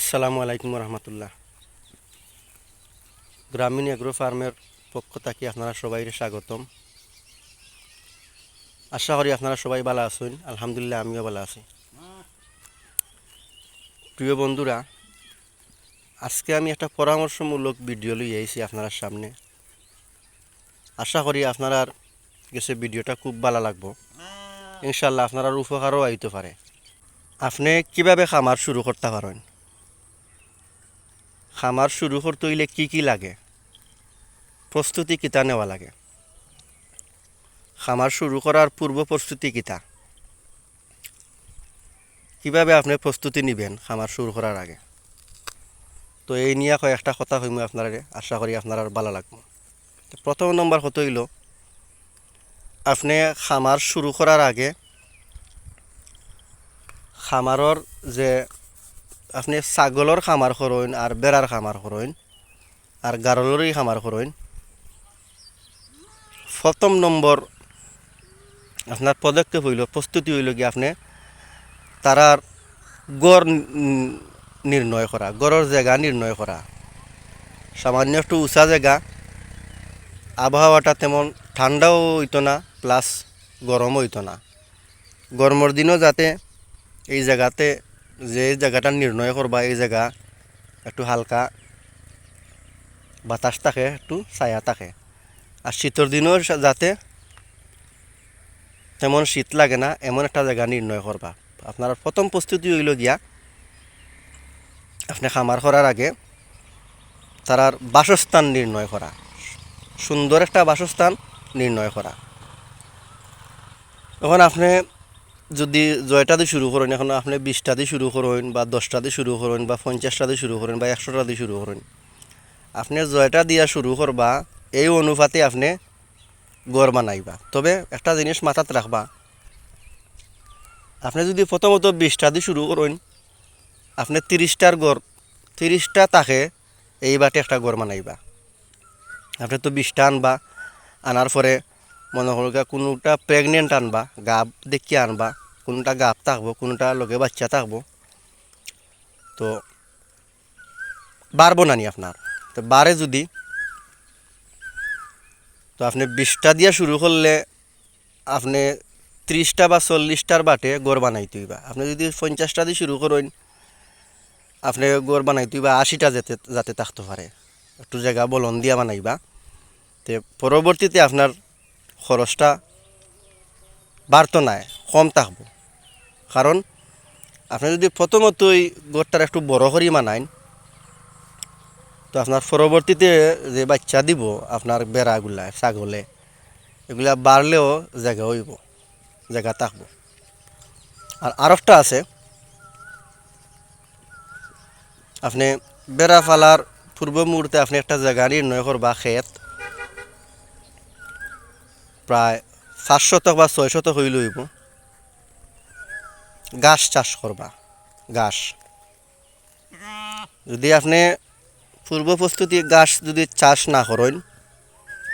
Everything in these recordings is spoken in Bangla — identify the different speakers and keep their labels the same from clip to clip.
Speaker 1: আসসালামু আলাইকুম রহমতুল্লাহ। গ্রামীণ এগ্রো ফার্মের পক্ষ থেকে আপনারা সবাই স্বাগতম। আশা করি আপনারা সবাই ভালো আছেন, আলহামদুলিল্লাহ আমিও ভালো আছি। প্রিয় বন্ধুরা, আজকে আমি একটা পরামর্শমূলক ভিডিও লই আইছি আপনার সামনে। আশা করি আপনার কাছে ভিডিওটা খুব ভালো লাগবো। ইনশাল্লাহ আপনার উপকারও আইতে পারে। আপনি কীভাবে খামার শুরু করতে পারেন? খামার শুরু করতে হইলে কি কি লাগে? প্রস্তুতি কিতা নেওয়া লাগে? খামার শুরু করার পূর্ব প্রস্তুতি কিতা? কীভাবে আপনি প্রস্তুতি নেবেন খামার শুরু করার আগে? তো এই নিয়ে কয়েকটা কথা হইম আপনার, আশা করি আপনার ভালো লাগবে। প্রথম নম্বর কত হইল, আপনি খামার শুরু করার আগে খামারর যে আপনি ছাগলের খামার করইন আর বেড়ার খামার করইন আর গারলেরই খামার করইন প্রথম নম্বর আপনার পদক্ষেপ হইল প্রস্তুতি হইল কি আপনি তারার গড় নির্ণয় করা গড়ের জায়গা নির্ণয় করা সামান্য একটু উঁচা জায়গা আবহাওয়াটা তেমন ঠান্ডাও হইতো না প্লাস গরমও হইতো না। গরমের দিনও যাতে এই জায়গাতে যে এই জায়গাটা নির্ণয় করবা, এই জায়গা একটু হালকা বাতাস থাকে, একটু ছায়া থাকে। আর শীতের দিনও যাতে তেমন শীত লাগে না, এমন একটা জায়গা নির্ণয় করবা। আপনার প্রথম প্রস্তুতি হইল গিয়া, আপনি খামার করার আগে তারার বাসস্থান নির্ণয় করা। সুন্দর একটা বাসস্থান নির্ণয় করা। এখন আপনি যদি জয়টা দিয়ে শুরু করেন, এখন আপনি বিশটা দিয়ে শুরু করেন বা দশটা দিয়ে শুরু করেন বা পঞ্চাশটা দিয়ে শুরু করেন বা একশোটা দিয়ে শুরু করেন, আপনি জয়টা দিয়া শুরু করবা, এই অনুপাতে আপনি গড় বানাইবা। তবে একটা জিনিস মাথাত রাখবা, আপনি যদি প্রথমত বিশটা দিয়ে শুরু করেন, আপনি তিরিশটার গড়, তিরিশটা তাকে এই বাটে একটা গড় বানাইবা। আপনি তো বিশটা আনবা, আনার পরে মনে করো কোনোটা প্রেগনেন্ট আনবা গাব দেখি আনবা কোনোটা গাব থাকব, কোনোটা লগে বাচ্চা থাকব। তো বাড়বো নানি আপনার। তো বারে যদি, তো আপনি বিশটা দিয়া শুরু করলে আপনি ত্রিশটা বা চল্লিশটার বাটে গড় বানাইতে হইবা আপনি যদি পঞ্চাশটা দিয়ে শুরু করেন, আপনি গড় বানাইতে হইবা আশিটা যাতে যাতে থাকতে পারে। একটু জায়গা বলন দিয়া বানাইবা। তে পরবর্তীতে আপনার খরচটা বাড়তো নাই কম থাকব। কারণ আপনি যদি প্রথমতই গড়টার একটু বড় করি মানাইন, তো আপনার পরবর্তীতে যে বাচ্চা দিব, আপনার বেড়াগুলা, ছাগলে, এগুলা বাড়লেও জায়গা হইব, জায়গা থাকব। আর আরেকটা আছে, আপনি বেড়া ফালার পূর্ব মুহূর্তে আপনি একটা জায়গা নির্ণয় করবা খেত প্রায় পাঁচ শতক বা ছয় শতক হইল হইব। গাছ চাষ করবা গাছ যদি আপনি পূর্ব প্রস্তুতি গাছ যদি চাষ না করেন,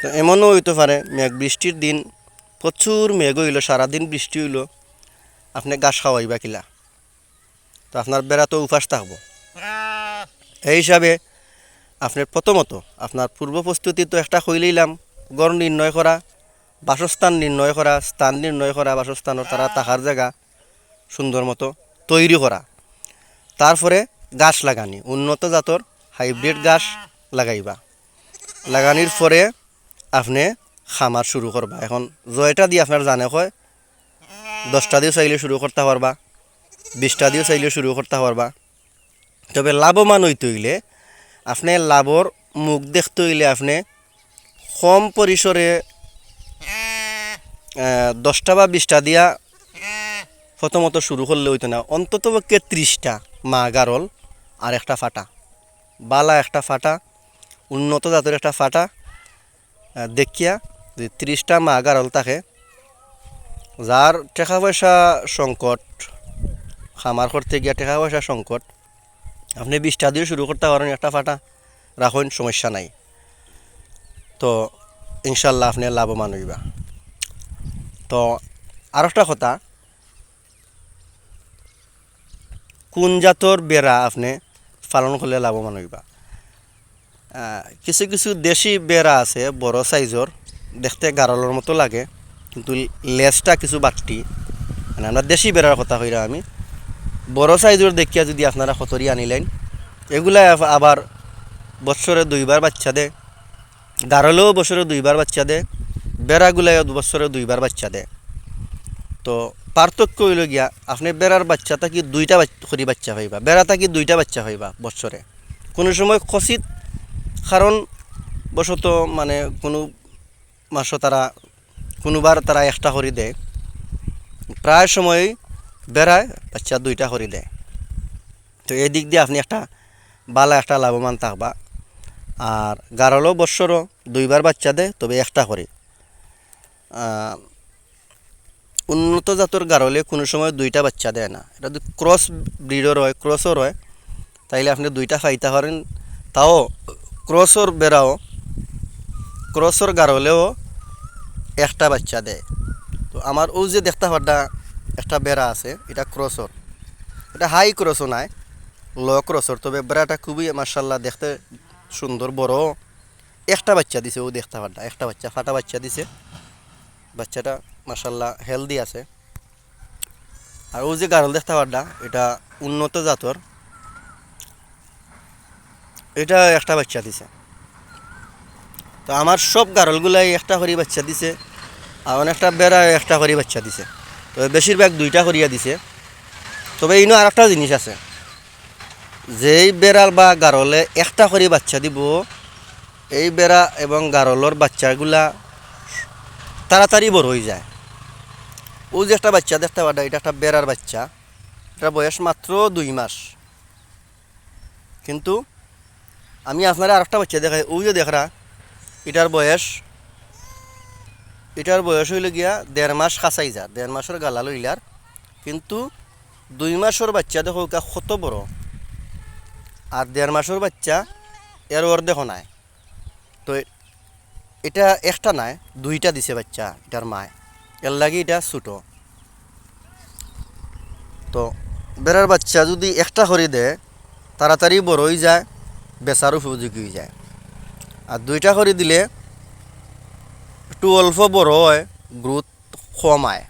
Speaker 1: তো এমনও হইতে পারে, মেঘ বৃষ্টির দিন, প্রচুর মেঘ হইল, সারাদিন বৃষ্টি হইল, আপনি গাছ খাওয়াইবা কিলা? তো আপনার বেড়া তো উপাস থাকব। এই হিসাবে আপনি প্রথমত আপনার পূর্ব প্রস্তুতি তো একটা হইলেইলাম গড় নির্ণয় করা, বাসস্থান নির্ণয় করা, স্থান নির্ণয় করা বাসস্থানের তারা থাকার জায়গা সুন্দর মতো তৈরি করা। তারপরে গাছ লাগানি, উন্নত জাতর হাইব্রিড গাছ লাগাইবা। লাগানির পরে আপনি খামার শুরু করবা। এখন জয়টা দিয়ে আপনার জানে হয় দশটা দিয়ে চাইলে শুরু করতে পারবা, বিশটা দিয়ে চাইলে শুরু করতে পারবা। তবে লাভবান হইতে হইলে আপনি লাভর মুখ দেখতে হইলে আপনি কম পরিসরে দশটা বা বিশটা দিয়া প্রথমত শুরু করলে হইতো না। অন্তত পক্ষে ত্রিশটা, মা গারল, আর একটা ফাটা। বালা একটা ফাটা, উন্নত জাতের একটা ফাটা। দেখিয়া যদি ত্রিশটা মা গারল থাকে, যার টাকা পয়সা সংকট, খামার করতে গিয়া টাকা পয়সা সংকট, আপনি বিশটা দিয়ে শুরু করতে পারেন একটা ফাটা, রাখুন, সমস্যা নাই। তো, ইনশাল্লাহ আপনি লাভবান হইবা। তো আর একটা কথা কোন জাতর বেড়া আপনি পালন করলে লাভবান হইবা? কিছু কিছু দেশি বেড়া আছে, বড় সাইজর দেখতে গারলের মতো লাগে, কিন্তু লেজটা কিছু বাট্টি। মানে আমরা দেশি বেড়ার কথা কইরা আমি। বড় সাইজর দেখিয়া যদি আপনারা খতরি আনিলেন, এগুলা আবার বছরে দুইবার বাচ্চা দে গারলেও বছরে দুইবার বাচ্চা দে বেড়াগুলাই বছরে দুইবার বাচ্চা দে তো পার্থক্য হইল গিয়া, আপনি বেড়ার বাচ্চা থাকি দুইটা করি বাচ্চা পাইবা বেড়া থাকি দুইটা বাচ্চা পাইবা বছরে কোনো সময় খসিত কারণ বশত মানে কোনো মাসও তারা, কোনোবার তারা একটা করে দেয়। প্রায় সময় বেড়ায় বাচ্চা দুইটা করে দেয়। তো এই দিক দিয়ে আপনি একটা বালা, একটা লাভবান থাকবা। আর গারলও বৎসরও দুইবার বাচ্চা দেয়, তবে একটা করে। উন্নত জাতের গারলে কোনো সময় দুইটা বাচ্চা দেয় না। এটা যদি ক্রস ব্রিডর হয় ক্রসর হয়, তাইলে আপনি দুইটা খাইতে পারেন তাও ক্রসর বেড়াও ক্রসর গারলেও একটা বাচ্চা দেয়। তো আমার ও যে দেখতে পাড্ডা একটা বেড়া আছে, এটা ক্রসর এটা হাই ক্রসও নাই, ল ক্রসর তবে বেড়াটা খুবই মার্শাল্লাহ দেখতে সুন্দর বড়। একটা বাচ্চা দিছে ও দেখতে পাড্ডা একটা বাচ্চা, ফাটা বাচ্চা দিছে। বাচ্চাটা মার্শাল্লাহ হেলদি আছে। আর ও যে গারল দেখতে পাড্ডা এটা উন্নত জাতর, এটা একটা বাচ্চা দিছে। তো আমার সব গারলগুলাই একটা করে বাচ্চা দিছে, আর অনেকটা বেড়া একটা করে বাচ্চা দিছে। তো বেশিরভাগ দুইটা করিয়া দিছে। তবে ইনো আর একটা জিনিস আছে, যেই বেড়াল বা গারলে একটা করে বাচ্চা দিব, এই বেড়া এবং গারলর বাচ্চাগুলা তাড়াতাড়ি বড় হয়ে যায়। ও যে একটা বাচ্চা, দেখতে পাটা এটা একটা বেড়ার বাচ্চা। এটা বয়স মাত্র দুই মাস। কিন্তু আমি আপনারা আরেকটা বাচ্চা দেখাই। ও যে দেখরা, এটার বয়স এটার বয়স হইল গিয়া দেড় মাস খাসাই যা, দেড় মাসের গালা লইলার। কিন্তু দুই মাসের বাচ্চা দেখো ওকা কত বড়। আর দেড় মাসের বাচ্চা এর দেখো নাই। তো এটা একটা নাই, দুইটা দিছে বাচ্চা, এটার মায়। এর লাগে এটা ছোটো। তো বেড়ার বাচ্চা যদি একটা করে দেয় তাড়াতাড়ি বড় হয়ে যায়, বেচার উপযোগী হয়ে যায়। আর দুইটা করে দিলে একটু অল্প বড় হয়, গ্রোথ কমায়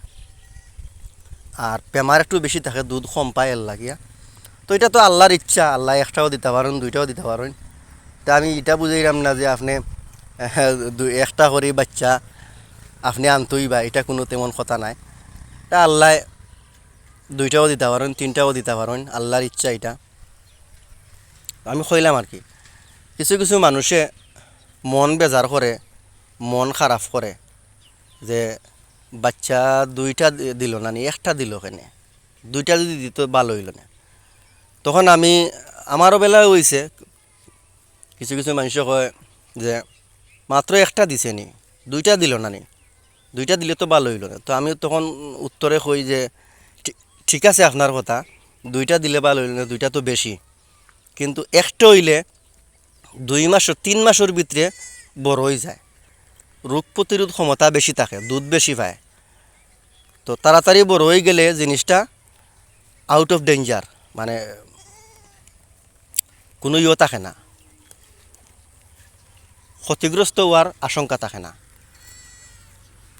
Speaker 1: আর বেমার একটু বেশি থাকে, দুধ কম পায় এর লাগিয়া। তো এটা তো আল্লাহর ইচ্ছা, আল্লাহ একটাও দিতে পারেন, দুইটাও দিতে পারেন। তা আমি এটা বুঝাইলাম না যে আপনি একটা করে বাচ্চা আপনি আনতই বা এটা কোনো তেমন কথা নাই। এটা আল্লাহ দুইটাও দিতে পারেন, তিনটাও দিতে পারেন, আল্লাহর ইচ্ছা এটা। আমি কইলাম আর কি, কিছু কিছু মানুষে মন বেজার করে, মন খারাপ করে, যে বাচ্চা দুইটা দিল না নি, একটা দিল কেনে? দুইটা যদি দিত ভালো হইল না। তখন আমি, আমারও বেলায় হয়েছে কিছু কিছু মানুষ কয় যে, মাত্র একটা দিছে নি, দুইটা দিল না নি। দুইটা দিলে তো ভালো হইল না। তো আমি তখন উত্তরে কই যে, "ঠি- ঠিক আছে আপনার কথা, দুইটা দিলে ভালো হইল না, দুইটা তো বেশি। কিন্তু একটা হইলে দুই মাসের তিন মাসের ভিতরে বড় হয়ে যায়। রোগ প্রতিরোধ ক্ষমতা বেশি থাকে, দুধ বেশি পায়। তো তাড়াতাড়ি বড় হয়ে গেলে জিনিসটা আউট অফ ডেঞ্জার মানে কোনো ইয়ে থাকে না। ক্ষতিগ্রস্ত হওয়ার আশঙ্কা থাকে না।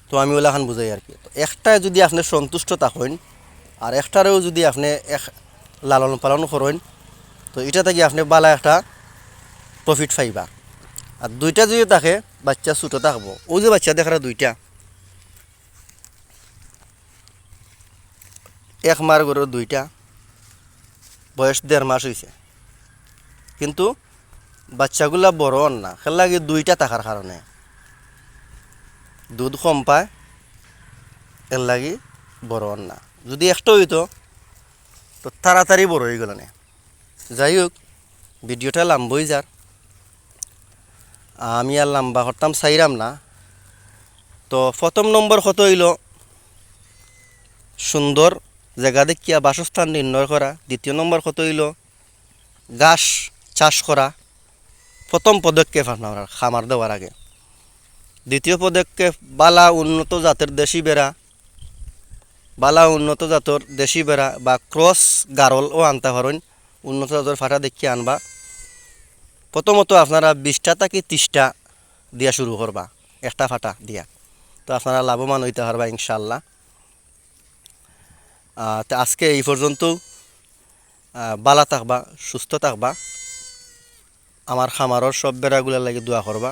Speaker 1: তো আমি ওলাখান বুঝাই আর কি। একটায় যদি আপনি সন্তুষ্ট থাকেন, আর একটারেও যদি আপনি এক লালন পালন করেন, তো এটা থেকে আপনি বালা একটা প্রফিট পাইবা। আর দুইটা যদি থাকে, বাচ্চা ছোটো থাকব। ও যে বাচ্চা দেখারা দুইটা। এক মার গরু দুইটা। বয়স দেড় মাস হয়েছে কিন্তু বাচ্চাগুলা বড় না। খেলা দুইটা থাকার কারণে। দুধ কম পায়, এর লাগি বড় না যদি একটা হইতো, তো তাড়াতাড়ি বড় হয়ে গেল না। যাই হোক, ভিডিওটা লাম্বই যার। আমি আর লাম্বা করতাম চাইরাম না। তো প্রথম নম্বর কত হইল, সুন্দর জায়গা দেখিয়া বাসস্থান নির্ণয় করা। দ্বিতীয় নম্বর কত হইল, ঘাস চাষ করা। প্রথম পদক্ষেপ আপনার খামার দেওয়ার আগে। দ্বিতীয় পদক্ষেপ, বালা উন্নত জাতের দেশি বেড়া। বালা উন্নত জাতের দেশি বেড়া বা ক্রস গারলও আনতে পারেন উন্নত জাতের ফাটা দেখি আনবা। প্রথমত আপনারা বিশটা থেকে ত্রিশটা দিয়া শুরু করবা, একটা ফাটা দিয়া। তো আপনারা লাভবান হইতে পারবা ইনশাল্লাহ তো আজকে এই পর্যন্ত বালা থাকবা, সুস্থ থাকবা। আমার খামারর সব বেড়াগুলা লাগে দোয়া করবা।